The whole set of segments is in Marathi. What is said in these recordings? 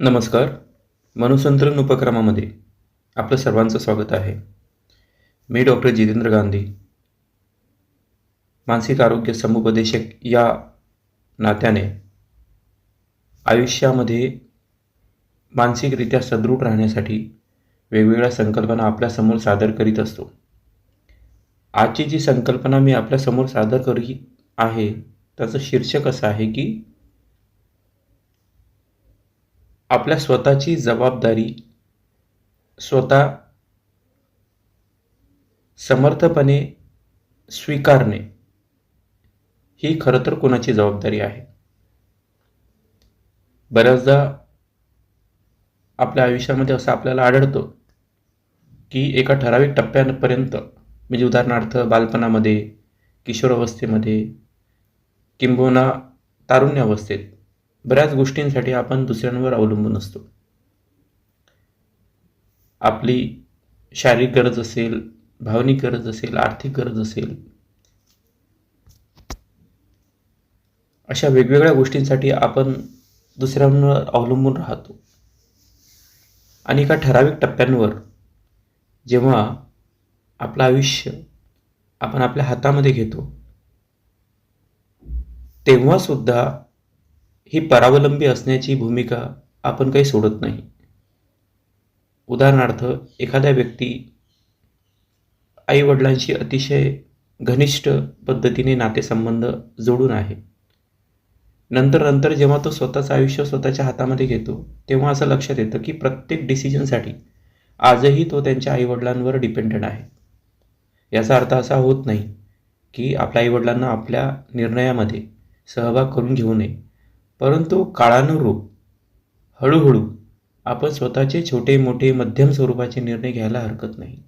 नमस्कार. मनुसंतरण उपक्रमामध्ये आपलं सर्वांचं स्वागत आहे. मी डॉक्टर जितेंद्र गांधी मानसिक आरोग्य समुपदेशक या नात्याने आयुष्यामध्ये मानसिकरित्या सदृढ राहण्यासाठी वेगवेगळ्या संकल्पना आपल्यासमोर सादर करीत असतो. आजची जी संकल्पना मी आपल्यासमोर सादर करीत आहे त्याचं शीर्षक असं आहे की आपल्या स्वतःची जबाबदारी स्वतः समर्थपणे स्वीकारणे ही खरं तर कोणाची जबाबदारी आहे? बऱ्याचदा आपल्या आयुष्यामध्ये असं आपल्याला आढळतं की एका ठराविक टप्प्यापर्यंत म्हणजे उदाहरणार्थ बालपणामध्ये किशोरावस्थेमध्ये किंबहुना तारुण्यावस्थेत बऱ्याच गोष्टींसाठी आपण दुसऱ्यांवर अवलंबून असतो. आपली शारीरिक गरज असेल भावनिक गरज असेल आर्थिक गरज असेल अशा वेगवेगळ्या गोष्टींसाठी आपण दुसऱ्यांवर अवलंबून राहतो. आणि एका ठराविक टप्प्यांवर जेव्हा आपलं आयुष्य आपण आपल्या हातामध्ये घेतो तेव्हासुद्धा ही परावलंबी असण्याची भूमिका आपण काही सोडत नाही. उदाहरणार्थ एखाद्या व्यक्ती आईवडिलांशी अतिशय घनिष्ठ पद्धतीने नातेसंबंध जोडून आहे. नंतर नंतर जेव्हा तो स्वतःचं आयुष्य स्वतःच्या हातामध्ये घेतो तेव्हा असं लक्षात येतं की प्रत्येक डिसिजनसाठी आजही तो त्यांच्या आईवडिलांवर डिपेंडेंट आहे. याचा अर्थ असा होत नाही की आपल्या आईवडिलांना आपल्या निर्णयामध्ये सहभाग करून घेऊ नये. परंतु काळानुरूप हळूहळू आपण स्वतःचे छोटे मोठे मध्यम स्वरूपाचे निर्णय घ्यायला हरकत नाही.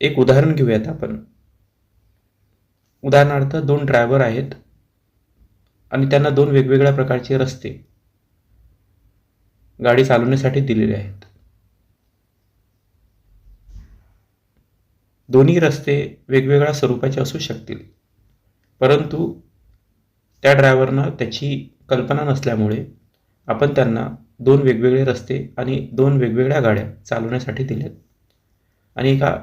एक उदाहरण घेऊयात आपण. उदाहरणार्थ दोन ड्रायव्हर आहेत आणि त्यांना दोन वेगवेगळ्या प्रकारचे रस्ते गाडी चालवण्यासाठी दिलेले आहेत. दोन्ही रस्ते वेगवेगळ्या स्वरूपाचे असू शकतील. परंतु त्या ड्रायव्हरना त्याची कल्पना नसल्यामुळे आपण त्यांना दोन वेगवेगळे रस्ते आणि दोन वेगवेगळ्या गाड्या चालवण्यासाठी दिल्यात. आणि एका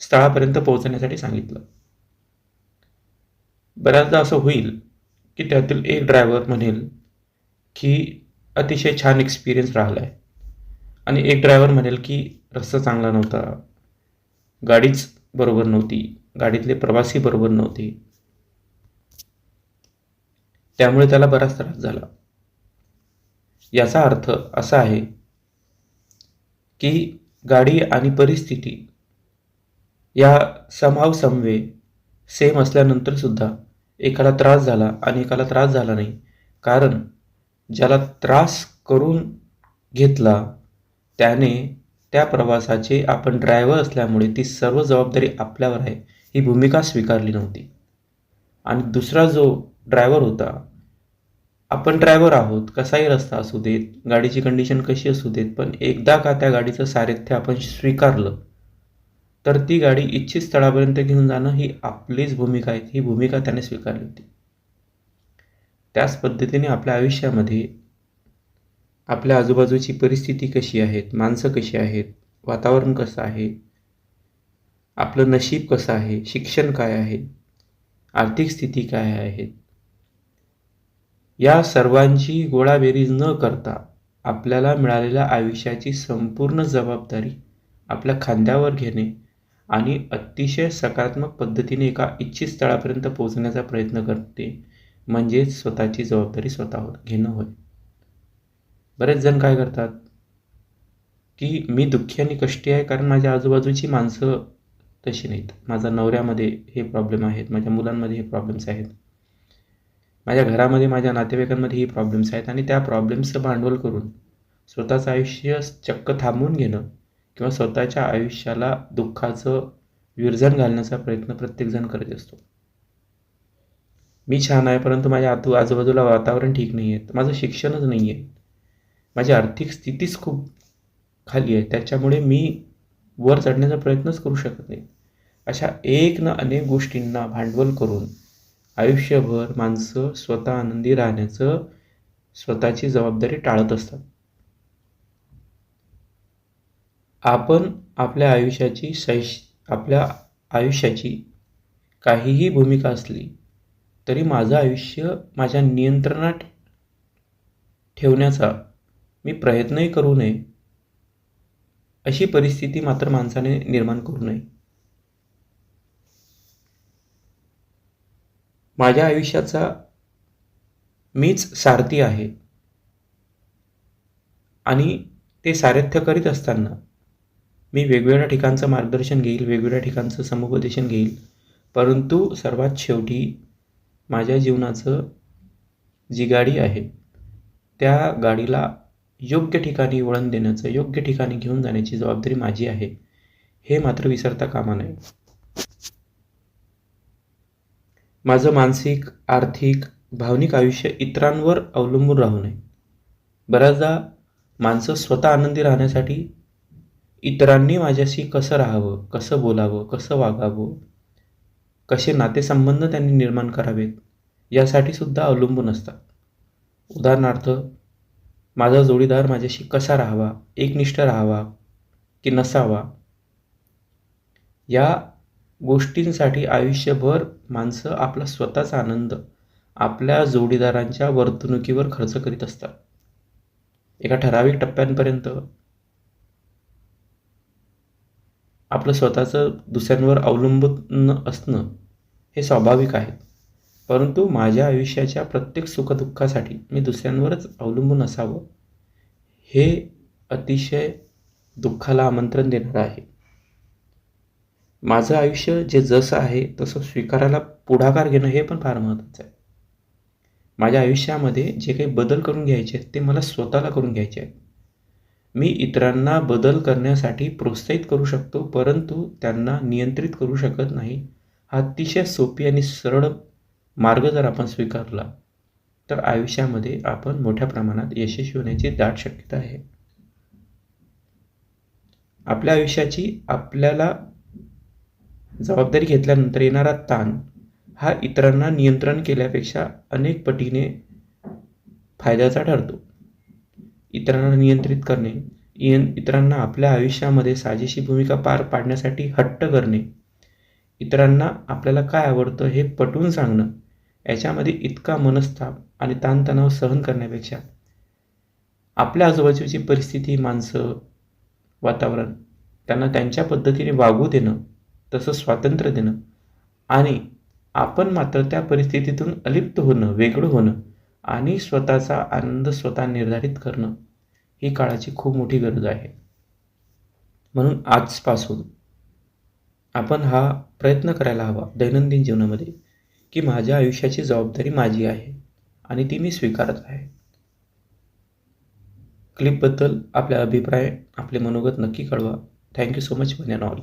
स्थळापर्यंत पोहोचण्यासाठी सांगितलं. बऱ्याचदा असं होईल की त्यातील एक ड्रायव्हर म्हणेल की अतिशय छान एक्सपिरियन्स राहिला आहे आणि एक ड्रायव्हर म्हणेल की रस्ता चांगला नव्हता. गाडीच बरोबर नव्हती. गाडीतले प्रवासी बरोबर नव्हते. त्यामुळे त्याला बराच त्रास झाला. याचा अर्थ असा आहे की गाडी आणि परिस्थिती या समाव समवे सेम असल्यानंतर सुद्धा एकाला त्रास झाला आणि एकाला त्रास झाला नाही. कारण ज्याला त्रास करून घेतला त्याने त्या प्रवासाचे आपण ड्रायव्हर असल्यामुळे ती सर्व जबाबदारी आपल्यावर आहे. ही भूमिका स्वीकारली नव्हती. आणि दुसरा जो ड्रायव्हर होता आपण ड्रायव्हर आहोत कसाही रस्ता असू देत गाडीची कंडिशन कशी असू देत पण एकदा का त्या गाडीचं सारथ्य आपण स्वीकारलं तर ती गाडी इच्छित स्थळापर्यंत घेऊन जाणं ही आपलीच भूमिका आहे ही भूमिका त्याने स्वीकारली होती. त्याच पद्धतीने आपल्या आयुष्यामध्ये आपल्या आजूबाजूची परिस्थिती कशी आहेत माणसं कशी आहेत वातावरण कसं आहे आपलं नशीब कसं आहे? शिक्षण काय आहे? आर्थिक स्थिती काय आहे? या सर्वांची गोळाबेरीज न करता आपल्याला मिळालेल्या आयुष्याची संपूर्ण जबाबदारी आपल्या खांद्यावर घेणे आणि अतिशय सकारात्मक पद्धतीने एका इच्छित स्थळापर्यंत पोहोचण्याचा प्रयत्न करते म्हणजेच स्वतःची जबाबदारी स्वतःवर घेणं होय. बरेच जण काय करतात? की मी दुःखी आणि कष्टी आहे कारण माझ्या आजूबाजूची माणसं तशी नाहीत. माझा नवऱ्यामध्ये हे प्रॉब्लेम आहेत माझ्या मुलांमध्ये हे प्रॉब्लेम्स आहेत. माझ्या घरामध्ये माझ्या नातेवाईकांमध्ये ही प्रॉब्लेम्स आहेत आणि त्या प्रॉब्लेम्सचं भांडवल करून स्वतःचं आयुष्य चक्क थांबवून घेणं किंवा स्वतःच्या आयुष्याला दुःखाचं विरजण घालण्याचा प्रयत्न प्रत्येकजण करत असतो. मी छान आहे परंतु माझ्या आतू आजूबाजूला वातावरण ठीक नाही आहे. माझं शिक्षणच नाही आहे. माझी आर्थिक स्थितीच खूप खाली आहे. त्याच्यामुळे मी वर चढण्याचा प्रयत्नच करू शकत नाही. अशा एक ना अनेक गोष्टींना भांडवल करून आयुष्यभर माणसं स्वतः आनंदी राहण्याचं स्वतःची जबाबदारी टाळत असतात. आपण आपल्या आयुष्याची सैश आपल्या आयुष्याची काहीही भूमिका असली तरी माझं आयुष्य माझ्या नियंत्रणात ठेवण्याचा मी प्रयत्नही करू नये. अशी परिस्थिती मात्र माणसाने निर्माण करू नये. माझ्या आयुष्याचा मीच सारथी आहे. आणि ते सारथ्य करीत असताना मी वेगवेगळ्या ठिकाणचं मार्गदर्शन घेईल वेगवेगळ्या ठिकाणचं समुपदेशन घेईल. परंतु सर्वात शेवटी माझ्या जीवनाचं जी गाडी आहे त्या गाडीला योग्य ठिकाणी वळण देण्याचं योग्य ठिकाणी घेऊन जाण्याची जबाबदारी माझी आहे. हे मात्र विसरता कामा नये. माझं मानसिक आर्थिक भावनिक आयुष्य इतरांवर अवलंबून राहू नये. बऱ्याचदा माणसं स्वतः आनंदी राहण्यासाठी इतरांनी माझ्याशी कसं राहावं कसं बोलावं कसं वागावं कसे नातेसंबंध त्यांनी निर्माण करावेत यासाठी सुद्धा अवलंबून असतात. उदाहरणार्थ माझा जोडीदार माझ्याशी कसा राहावा एकनिष्ठ राहावा की नसावा? या गोष्टींसाठी आयुष्यभर माणसं आपला स्वतःचा आनंद आपल्या जोडीदारांच्या वर्तणुकीवर खर्च करीत असतात. एका ठराविक टप्प्यांपर्यंत आपलं स्वतःचं दुसऱ्यांवर अवलंबून असणं हे स्वाभाविक आहे. परंतु माझ्या आयुष्याच्या प्रत्येक सुखदुःखासाठी मी दुसऱ्यांवरच अवलंबून असावं हे अतिशय दुःखाला आमंत्रण देणारं आहे. माझं आयुष्य जे जसं आहे तसं स्वीकारायला पुढाकार घेणं हे पण फार महत्त्वाचं आहे. माझ्या आयुष्यामध्ये जे काही बदल करून घ्यायचे आहेत ते मला स्वतःला करून घ्यायचे आहेत. मी इतरांना बदल करण्यासाठी प्रोत्साहित करू शकतो परंतु त्यांना नियंत्रित करू शकत नाही. हा अतिशय सोपी आणि सरळ मार्ग जर आपण स्वीकारला तर आयुष्यामध्ये आपण मोठ्या प्रमाणात यशस्वी होण्याची दाट शक्यता आहे. आपल्या आयुष्याची आपल्याला जबाबदारी घेतल्यानंतर येणारा ताण हा इतरांना नियंत्रण केल्यापेक्षा अनेक पटीने फायद्याचा ठरतो. इतरांना नियंत्रित करणे इतरांना आपल्या आयुष्यामध्ये साजेशी भूमिका पार पाडण्यासाठी हट्ट करणे इतरांना आपल्याला काय आवडतं हे पटवून सांगणं याच्यामध्ये इतका मनस्ताप आणि ताणतणाव सहन करण्यापेक्षा आपल्या आजूबाजूची परिस्थिती माणसं वातावरण त्यांना त्यांच्या पद्धतीने वागू देणं तसं स्वातंत्र्य देणं आणि आपण मात्र त्या परिस्थितीतून अलिप्त होणं वेगळं होणं आणि स्वतःचा आनंद स्वतः निर्धारित करणं ही काळाची खूप मोठी गरज आहे. म्हणून आजपासून आपण हा प्रयत्न करायला हवा दैनंदिन जीवनामध्ये. की माझ्या आयुष्याची जबाबदारी माझी आहे आणि ती मी स्वीकारत आहे. क्लिपबद्दल आपला अभिप्राय आपले मनोगत नक्की कळवा. Thank you so much one and all